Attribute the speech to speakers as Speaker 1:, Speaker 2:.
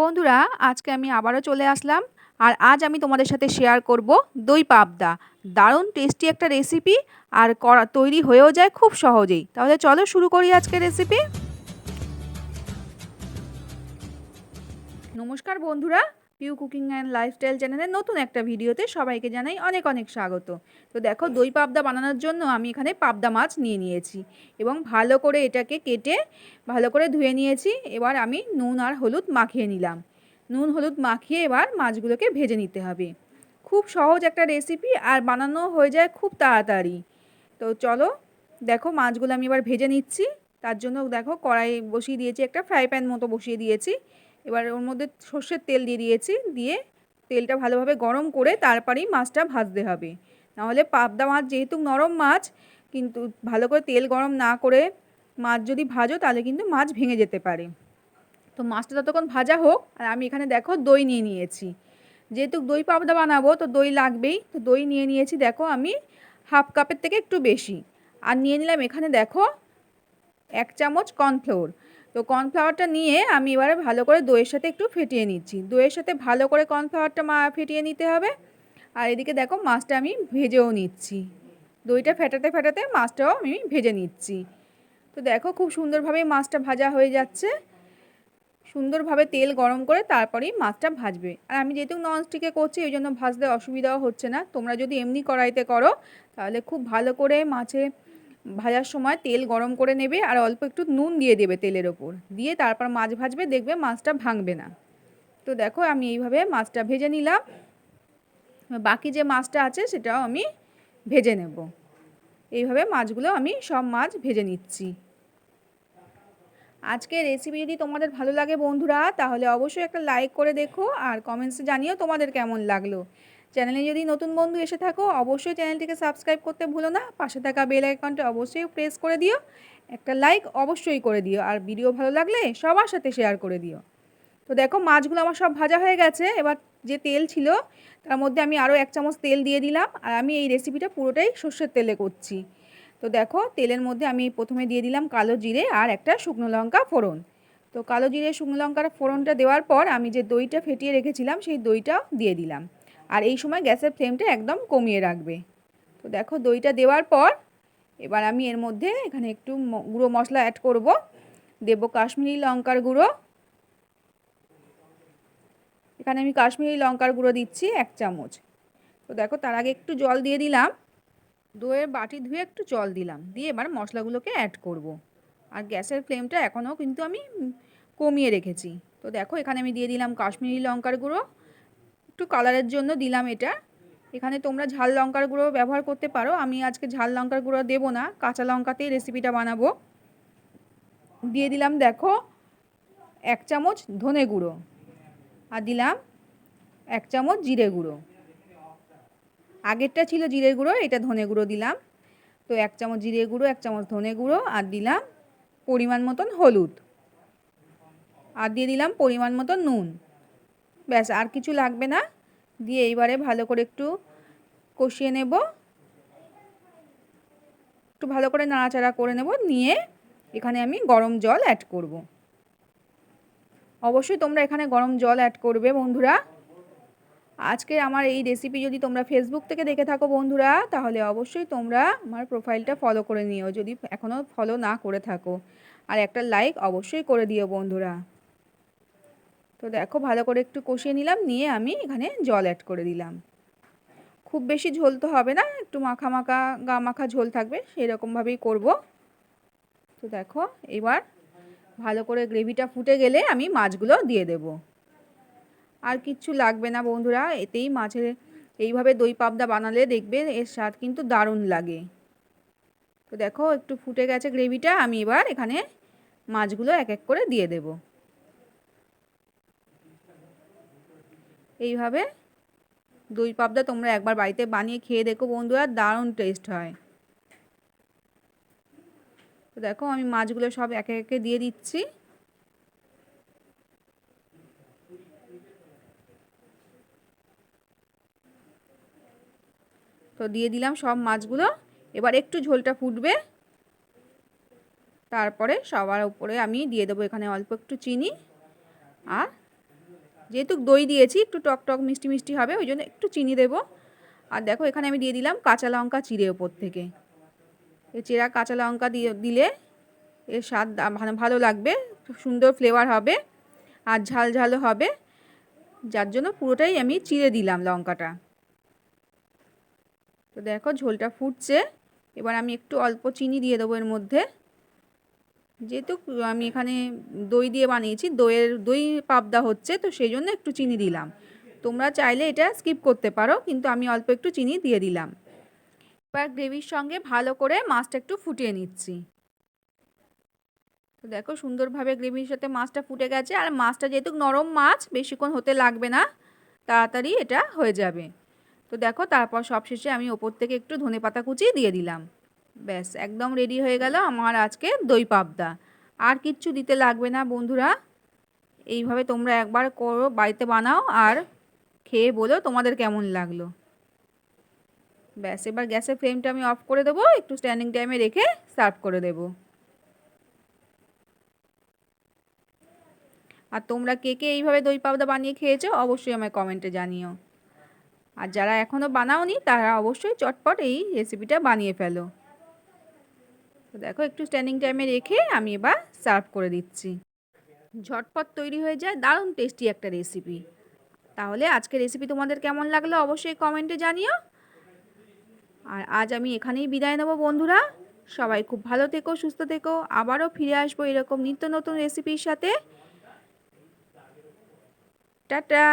Speaker 1: বন্ধুরা, আজকে আমি আবারও চলে আসলাম আর আজ আমি তোমাদের সাথে শেয়ার করব দই পাবদা। দারুণ টেস্টি একটা রেসিপি আর করা, তৈরি হয়েও যায় খুব সহজেই। তাহলে চলো শুরু করি আজকে রেসিপি নমস্কার বন্ধুরা পিউ কুকিং অ্যান্ড লাইফস্টাইল চ্যানেলের নতুন একটা ভিডিওতে সবাইকে জানাই অনেক অনেক স্বাগত। তো দেখো, দই পাবদা বানানোর জন্য আমি এখানে পাবদা মাছ নিয়ে নিয়েছি এবং ভালো করে এটাকে কেটে, ভালো করে ধুয়ে নিয়েছি। এবার আমি নুন আর হলুদ মাখিয়ে নিলাম। নুন, হলুদ মাখিয়ে এবার মাছগুলোকে ভেজে নিতে হবে। খুব সহজ একটা রেসিপি আর বানানো হয়ে যায় খুব তাড়াতাড়ি। তো চলো, দেখো মাছগুলো আমি এবার ভেজে নিচ্ছি। তার জন্য দেখো কড়াই বসিয়ে দিয়েছি, একটা ফ্রাই প্যান মতো বসিয়ে দিয়েছি। এবার ওর মধ্যে সর্ষের তেল দিয়ে দিয়েছি, দিয়ে তেলটা ভালোভাবে গরম করে তারপরেই মাছটা ভাজতে হবে। নাহলে পাবদা মাছ যেহেতু নরম মাছ, কিন্তু ভালো করে তেল গরম না করে মাছ যদি ভাজো তাহলে কিন্তু মাছ ভেঙে যেতে পারে। তো মাছটা ততক্ষণ ভাজা হোক, আর আমি এখানে দেখো দই নিয়ে নিয়েছি। যেহেতু দই পাবদা বানাবো, তো দই লাগবেই। তো দই নিয়ে নিয়েছি, দেখো আমি হাফ কাপের থেকে একটু বেশি। আর নিয়ে নিলাম এখানে দেখো এক চামচ কর্নফ্লোর। তো কর্নফ্লাওয়ারটা নিয়ে আমি এবারে ভালো করে দইয়ের সাথে একটু ফেটিয়ে নিচ্ছি। দইয়ের সাথে ভালো করে কর্নফ্লাওয়ারটা মা ফেটিয়ে নিতে হবে। আর এদিকে দেখো মাছটা আমি ভেজেও নিচ্ছি। দইটা ফেটাতে ফেটাতে মাছটাও আমি ভেজে নিচ্ছি। তো দেখো খুব সুন্দরভাবে মাছটা ভাজা হয়ে যাচ্ছে। সুন্দরভাবে তেল গরম করে তারপরেই মাছটা ভাজবে। আর আমি যেহেতু ননস্টিকে করছি ওই জন্য ভাজতে অসুবিধাও হচ্ছে না। তোমরা যদি এমনি কড়াইতে করো, তাহলে খুব ভালো করে মাছে ভাজার সময় তেল গরম করে নেবে আর অল্প একটু নুন দিয়ে দেবে তেলের ওপর। দিয়ে তারপর মাছ ভাজবে, দেখবে মাছটা ভাঙবে না। তো দেখো আমি এইভাবে মাছটা ভেজে নিলাম। বাকি যে মাছটা আছে সেটাও আমি ভেজে নেব। এইভাবে মাছগুলো আমি সব মাছ ভেজে নিচ্ছি। আজকে রেসিপি যদি তোমাদের ভালো লাগে বন্ধুরা, তাহলে অবশ্যই একটা লাইক করে দেখো আর কমেন্টসে জানিও তোমাদের কেমন লাগল। চ্যানেলে যদি নতুন বন্ধু এসে থাকো, অবশ্যই চ্যানেলটিকে সাবস্ক্রাইব করতে ভুলো না। পাশে থাকা বেল আইকনটা অবশ্যই প্রেস করে দিও। একটা লাইক অবশ্যই করে দিও। আর ভিডিও ভালো লাগলে সবার সাথে শেয়ার করে দিও। তো দেখো, মাছগুলো আমার সব ভাজা হয়ে গেছে। এবার যে তেল ছিল, তার মধ্যে আমি আরও এক চামচ তেল দিয়ে দিলাম। আর আমি এই রেসিপিটা পুরোটাই সর্ষের তেলে করছি। তো দেখো, তেলের মধ্যে আমি প্রথমে দিয়ে দিলাম কালো জিরে আর একটা শুকনো লঙ্কা ফোড়ন। তো কালো জিরে, শুকনো লঙ্কার ফোড়নটা দেওয়ার পর আমি যে দইটা ফেটিয়ে রেখেছিলাম, সেই দইটা দিয়ে দিলাম। আর এই সময় গ্যাসের ফ্লেমটা একদম কমিয়ে রাখবে। তো দেখো দইটা দেওয়ার পর এবার আমি এর মধ্যে এখানে একটু গুঁড়ো মশলা অ্যাড করব। দেব কাশ্মীরি লঙ্কার গুঁড়ো। এখানে আমি কাশ্মীরি লঙ্কার গুঁড়ো দিচ্ছি এক চামচ। তো দেখো তার আগে একটু জল দিয়ে দিলাম। দইয়ের বাটি ধুয়ে একটু জল দিলাম। দিয়ে এবার মশলাগুলোকে অ্যাড করব। আর গ্যাসের ফ্লেমটা এখনও কিন্তু আমি কমিয়ে রেখেছি। তো দেখো এখানে আমি দিয়ে দিলাম কাশ্মীরি লঙ্কার গুঁড়ো। একটু কালারের জন্য দিলাম এটা। এখানে তোমরা ঝাল লঙ্কার গুঁড়ো ব্যবহার করতে পারো। আমি আজকে ঝাল লঙ্কার গুঁড়ো দেবো না, কাঁচা লঙ্কাতেই রেসিপিটা বানাবো। দিয়ে দিলাম দেখো, এক চামচ ধনে গুঁড়ো আর দিলাম এক চামচ জিরে গুঁড়ো। আগেরটা ছিল জিরে গুঁড়ো, এটা ধনে গুঁড়ো দিলাম। তো এক চামচ জিরে গুঁড়ো, এক চামচ ধনে গুঁড়ো আর দিলাম পরিমাণ মতন হলুদ। আর দিয়ে দিলাম পরিমাণ মতন নুন। ব্যাস, আর কিছু লাগবে না। দিয়ে এইবারে ভালো করে একটু কষিয়ে নেব। একটু ভালো করে নাড়াচাড়া করে নেব। নিয়ে এখানে আমি গরম জল অ্যাড করব। অবশ্যই তোমরা এখানে গরম জল অ্যাড করবে, বন্ধুরা। আজকে আমার এই রেসিপি যদি তোমরা ফেসবুক থেকে দেখে থাকো, বন্ধুরা, তাহলে অবশ্যই তোমরা আমার প্রোফাইলটা ফলো করে নিও। যদি এখনও ফলো না করে থাকো, আর একটা লাইক অবশ্যই করে দিও, বন্ধুরা। তো দেখো ভালো করে একটু কষিয়ে নিলাম, নিয়ে আমি এখানে জল অ্যাড করে দিলাম। খুব বেশি ঝোল তো হবে না, একটু মাখা মাখা, গা মাখা ঝোল থাকবে সেই রকমভাবেই করব। তো দেখো, এবার ভালো করে গ্রেভিটা ফুটে গেলে আমি মাছগুলো দিয়ে দেব। আর কিচ্ছু লাগবে না বন্ধুরা, এতেই মাছের, এইভাবে দই পাবদা বানালে দেখবে এর স্বাদ কিন্তু দারুণ লাগে। তো দেখো, একটু ফুটে গেছে গ্রেভিটা, আমি এবার এখানে মাছগুলো এক এক করে দিয়ে দেবো। এইভাবে দই পাবদা তোমরা একবার বাড়িতে বানিয়ে খেয়ে দেখো বন্ধুরা, দারুণ টেস্ট হয়। তো দেখো আমি মাছগুলো সব একে একে দিয়ে দিচ্ছি। তো দিয়ে দিলাম সব মাছগুলো, এবার একটু ঝোলটা ফুটবে। তারপরে সবার উপরে আমি দিয়ে দেবো এখানে অল্প একটু চিনি। আর যেহেতু দই দিয়েছি, একটু টক টক মিষ্টি মিষ্টি হবে, ওই জন্য একটু চিনি দেবো। আর দেখো, এখানে আমি দিয়ে দিলাম কাঁচা লঙ্কা চিড়ে ওপর থেকে। এই চেরা কাঁচা লঙ্কা দিয়ে দিলে এর স্বাদ ভালো লাগবে সুন্দর ফ্লেভার হবে আর ঝাল ঝালও হবে। যার জন্য পুরোটাই আমি চিড়ে দিলাম লঙ্কাটা। তো দেখো, ঝোলটা ফুটছে। এবার আমি একটু অল্প চিনি দিয়ে দেবো এর মধ্যে। যেহেতু আমি এখানে দই দিয়ে বানিয়েছি, দইয়ের, দই পাবদা হচ্ছে, তো সেই জন্য একটু চিনি দিলাম। তোমরা চাইলে এটা স্কিপ করতে পারো, কিন্তু আমি অল্প একটু চিনি দিয়ে দিলাম। এবার গ্রেভির সঙ্গে ভালো করে মাছটা একটু ফুটিয়ে নিচ্ছি। তো দেখো সুন্দরভাবে গ্রেভির সাথে মাছটা ফুটে গেছে, আর মাছটা যেহেতু নরম মাছ, বেশিক্ষণ হতে লাগবে না, তাড়াতাড়ি এটা হয়ে যাবে। তো দেখো, তারপর সবশেষে আমি ওপর থেকে একটু ধনে পাতা কুচি দিয়ে দিলাম। ব্যাস, একদম রেডি হয়ে গেল আমার আজকে দই পাবদা। আর কিচ্ছু দিতে লাগবে না বন্ধুরা। এইভাবে তোমরা একবার করো, বাড়িতে বানাও আর খেয়ে বলো তোমাদের কেমন লাগল। ব্যাস, এবার গ্যাসের ফ্লেমটা আমি অফ করে দেবো, একটু স্ট্যান্ডিং টাইমে রেখে সার্ভ করে দেব। আর তোমরা কে কে এইভাবে দই পাবদা বানিয়ে খেয়েছো অবশ্যই আমায় কমেন্টে জানিও। আর যারা এখনও বানাওনি তারা অবশ্যই চটপট এই রেসিপিটা বানিয়ে ফেলো। তো দেখো, একটু স্ট্যান্ডিং টাইমে রেখে আমি এবার সার্ভ করে দিচ্ছি। ঝটপট তৈরি হয়ে যায়, দারুণ টেস্টি একটা রেসিপি তাহলে আজকে রেসিপি তোমাদের কেমন লাগল অবশ্যই কমেন্টে জানিও। আর আজ আমি এখানেই বিদায় নেব বন্ধুরা। সবাই খুব ভালো থেকো, সুস্থ থেকো। আবারও ফিরে আসব এরকম নিত্য নতুন রেসিপির সাথে। টাটা!